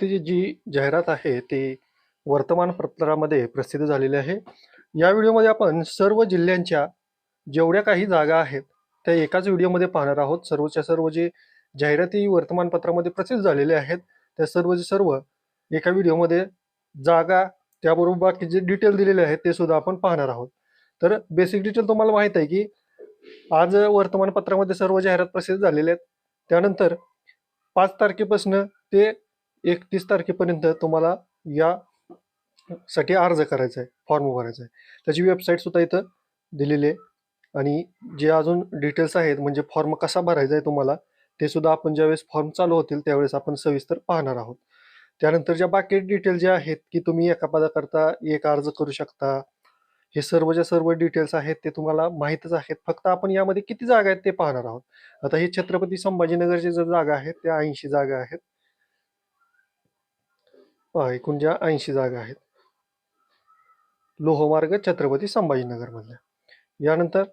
ती जी जाहिरात आहे ती वर्तमानपत्रामध्ये प्रसिद्ध झालेली आहे. या व्हिडिओमध्ये आपण सर्व जिल्ह्यांच्या जेवढ्या काही जागा आहेत त्या एकाच व्हिडिओमध्ये पाहणार आहोत. सर्वच्या सर्व जे जाहिराती वर्तमानपत्रामध्ये प्रसिद्ध झालेल्या आहेत त्या सर्वचे सर्व एका व्हिडिओमध्ये जागा त्याबरोबर बाकी जे डिटेल दिलेले आहेत ते सुद्धा आपण पाहणार आहोत. तर बेसिक डिटेल तुम्हाला माहीत आहे की आज वर्तमानपत्रामध्ये सर्व जाहिरात प्रसिद्ध झालेल्या आहेत. त्यानंतर पाच तारखेपासून ते एकतीस तारखेपर्यंत तुम्हाला या साठी अर्ज करायचा आहे फॉर्म भरायचा आहे. त्याची वेबसाईटसुद्धा इथं दिलेली आहे. आणि जे अजून डिटेल्स आहेत म्हणजे फॉर्म कसा भरायचा आहे तुम्हाला ते सुद्धा आपण ज्यावेळेस फॉर्म चालू होतील त्यावेळेस आपण सविस्तर पाहणार आहोत. त्यानंतर ज्या बाकी डिटेल जे आहेत की तुम्ही एका पदाकरता एक अर्ज करू शकता हे सर्व ज्या सर्व डिटेल्स आहेत ते तुम्हाला माहीतच आहेत. फक्त आपण यामध्ये किती जागा आहेत ते पाहणार आहोत. आता हे छत्रपती संभाजीनगरची ज्या जागा आहेत त्या ऐंशी जागा आहेत. एकूण ज्या ऐंशी जागा आहेत. लोहमार्ग छत्रपती संभाजीनगरमधल्या. यानंतर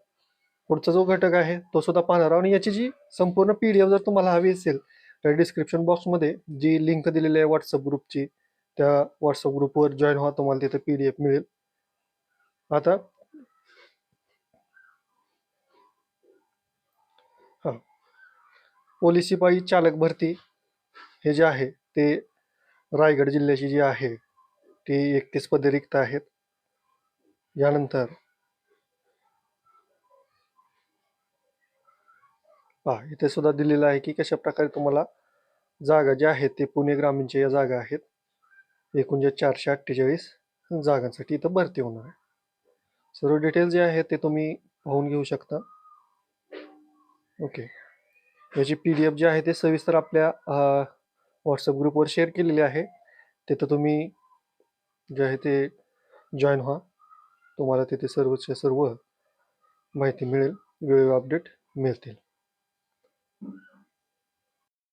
पुढचा जो घटक आहे तो सुद्धा पाहणार आणि याची जी संपूर्ण पी डी एफ जर तुम्हाला हवी असेल तर डिस्क्रिप्शन बॉक्समध्ये जी लिंक दिलेली आहे व्हॉट्सअप ग्रुपची त्या व्हॉट्सअप ग्रुपवर जॉईन व्हा तुम्हाला तिथे पी डी एफ मिळेल. आता हां. पोलीस शिपाई चालक भरती हे जे आहे ते रायगड जिल्ह्याची जी आहे ती एकतीस पदे रिक्त आहेत. यानंतर पहा इथे सुद्धा दिलेलं आहे की कशा प्रकारे तुम्हाला जागा ज्या आहेत ते पुणे ग्रामीणच्या या जागा आहेत. एकूण ज्या चारशे अठ्ठेचाळीस जागांसाठी इथं भरती होणार आहे. सर्व डिटेल जे आहे ते तुम्ही पाहून घेऊ शकता. ओके याची पी डी एफ जी आहे ते सविस्तर आपल्या व्हॉट्सअप ग्रुपवर शेअर केलेली आहे. तिथं तुम्ही जे आहे ते जॉईन व्हा. तुम्हाला तिथे सर्वच्या सर्व माहिती मिळेल. वेळेवर अपडेट मिळतील.